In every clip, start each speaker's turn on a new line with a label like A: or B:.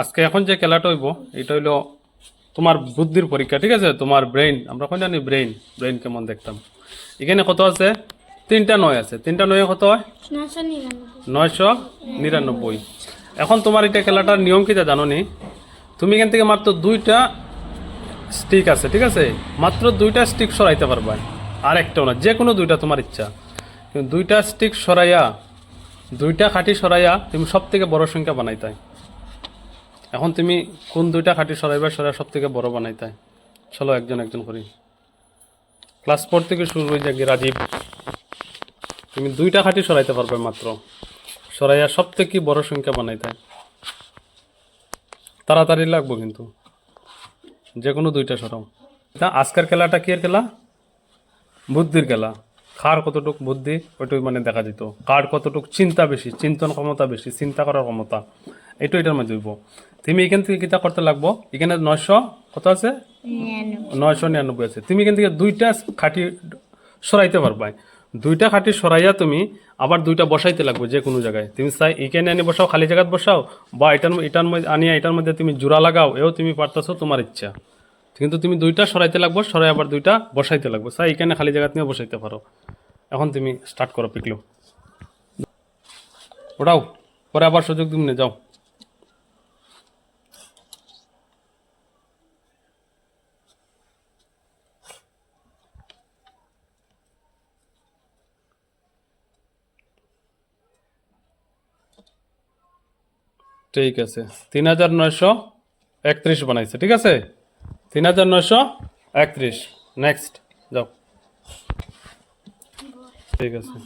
A: আজকে এখন যে খেলাটা হইব এটা হইল তোমার বুদ্ধির পরীক্ষা ঠিক আছে? তোমার ব্রেইন আমরা কোন জানি? ব্রেইন ব্রেইন কেমন দেখতাম। এখানে কত আছে? তিনটা নয় আছে। তিনটা নয় কত হয়? নয়শো নিরানব্বই। এখন তোমার এটা খেলাটার নিয়ম কিটা জানো নি? তুমি এখান থেকে মাত্র দুইটা স্টিক আছে ঠিক আছে? মাত্র দুইটা স্টিক সরাইতে পারবা। আর একটাও না যে কোনো দুইটা তোমার ইচ্ছা। দুইটা স্টিক সরাইয়া দুইটা খাঁটি সরাইয়া তুমি সব থেকে বড় সংখ্যা বানাইতাই এখন তুমি কোন দুইটা খাঁটি সরাইবা সরাই সব থেকে বড় বানাইতাই চলো একজন একজন করি। ক্লাস ফোর থেকে শুরু হয়ে যাক রাজীব। তুমি দুইটা খাঁটি সরাইতে পারবে মাত্র। সরাইয়া সব থেকে বড় সংখ্যা বানাইতে। তাড়াতাড়ি লাগবো কিন্তু। যে কোনো দুইটা সরাও। তা আজকের খেলাটা কি এর খেলা? বুদ্ধির খেলা। কার কতটুক বুদ্ধি ওইটাই মানে দেখা যেত। কার কতটুক চিন্তা বেশি, চিন্তন ক্ষমতা বেশি, চিন্তা করার ক্ষমতা। এইটো এটার মধ্যে হইব তুমি এখান থেকে কিতা করতে লাগবো? এখানে নয়শো কত আছে? নয়শো নিরানব্বই আছে। তুমি এখান থেকে দুইটা খাঁটি সরাইতে পারবা দুইটা খাঁটি সরাইয়া তুমি আবার দুইটা বসাইতে লাগবে যে কোনো জায়গায়। তুমি চাই এখানে আনি বসাও খালি জায়গাত বসাও বা এটার এটার মধ্যে আনিয়া এটার মধ্যে তুমি জোড়া লাগাও এও তুমি পারতেছো তোমার ইচ্ছা। কিন্তু তুমি দুইটা সরাইতে লাগবো সরাই আবার দুইটা বসাইতে লাগবে। চাই এখানে খালি জায়গাত নিয়ে বসাইতে পারো। এখন তুমি স্টার্ট করো পিকলো। ওটাও পরে আবার সুযোগ তুমি যাও। ঠিক আছে। তিন হাজার নয়শো একত্রিশ বানাইছে, ঠিক আছে? তিন হাজার নয়শো একত্রিশ। নেক্সট যাও। ঠিক আছে।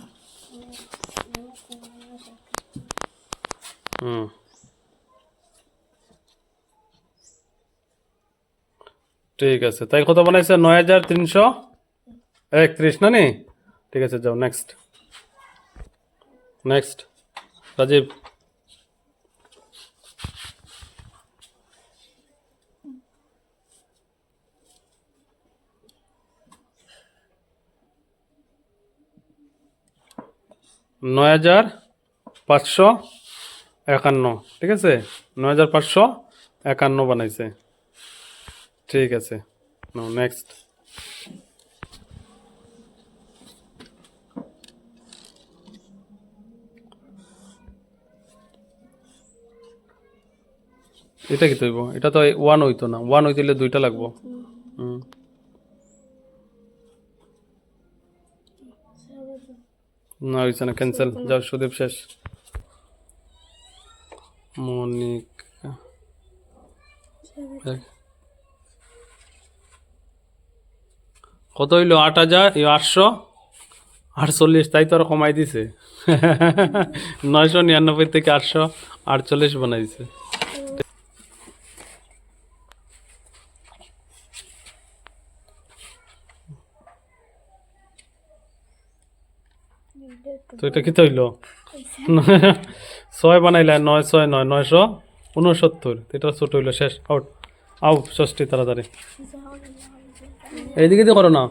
A: হুম। ঠিক আছে। তাই কত বানাইছে? নয় হাজার তিনশো একত্রিশ না নি ঠিক আছে, যাও। Next next Rajib. নয় হাজার পাঁচশো একান্ন, ঠিক আছে? নয় হাজার পাঁচশো একান্ন বানাইছে। ঠিক আছে। নেক্সট এটা কি তৈব? এটা তো ওয়ান হইতো না। ওয়ান হইতে দুইটা লাগবো হুম না হয়েছে না ক্যান্সেল যাও সুদীপ শেষ। মনিক। কত হইল? আট হাজার? আটশো? আটচল্লিশ তাই তো আরও কমাই দিছে। নয়শো নিরানব্বই থেকে আটশো আটচল্লিশ বানাই দিছে তো এটা কি হইল ছয় বানাইলে নয় ছয় নয়, নয়শো উনসত্তর এটা ছোট হইল, শেষ, আউট। আউ ষষ্ঠী, তাড়াতাড়ি। এইদিকে দিয়ে করো না।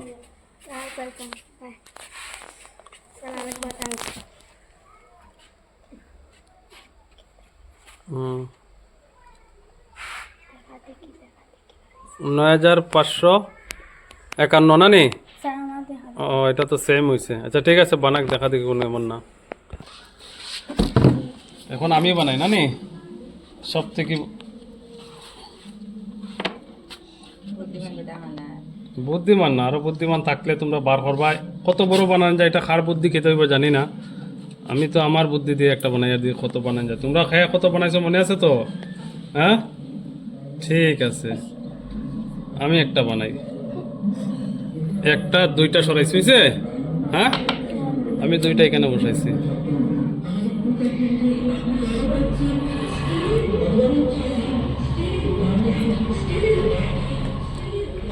A: নয় হাজার পাঁচশো একান্ন, না নি? ও, এটা তো সেম হয়েছে আচ্ছা ঠিক আছে, বানাক, দেখা দেখি কোনো এমন না। এখন আমি বানাই না নি সব থেকে বুদ্ধিমান না, আরও বুদ্ধিমান থাকলে তোমরা বার করবা। কত বড় বানান যায়, এটা কার বুদ্ধি খেতে হইবে জানি না। আমি তো আমার বুদ্ধি দিয়ে একটা বানাই দিয়ে কত বানান যায়। তোমরা খেয়ে কত বানাইছো, মনে আছে তো? হ্যাঁ? ঠিক আছে। আমি একটা বানাই। একটা, দুইটা সরাইছি হয়েছে হ্যাঁ? আমি দুইটা এখানে বসাইছি।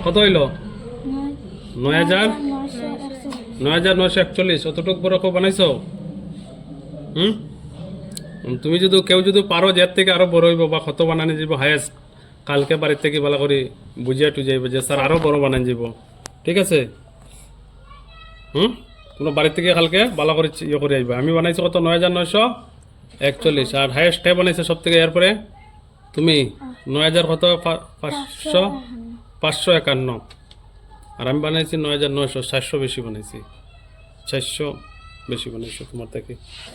A: কত হইল? নয় হাজার? নয় হাজার নয়শো একচল্লিশ। অতটুক কেউ বানাইছো? হুম? তুমি যদি, কেউ যদি পারো যার থেকে আরও বড় হইব বা কত বানানি যাব হায়েস্ট কালকে বাড়ির থেকে ভালো করে বুঝিয়া টুজাইব যে, স্যার আরও বড় বানান যাব ঠিক আছে? হুম? তোমরা বাড়ির থেকে কালকে ভালো করে ইয়ে করে আসবে আমি বানাইছি কত? নয় হাজার নয়শো একচল্লিশ। আর হায়েস্ট টাই বানাইছে সব থেকে এরপরে? তুমি? নয় হাজার কত? পাঁচশো? পাঁচশো একান্ন। আর আমি বানাইছি নয় হাজার নয়শো। সাতশো বেশি বানাইছি। চারশো বেশি বানাইছো তোমার থেকে।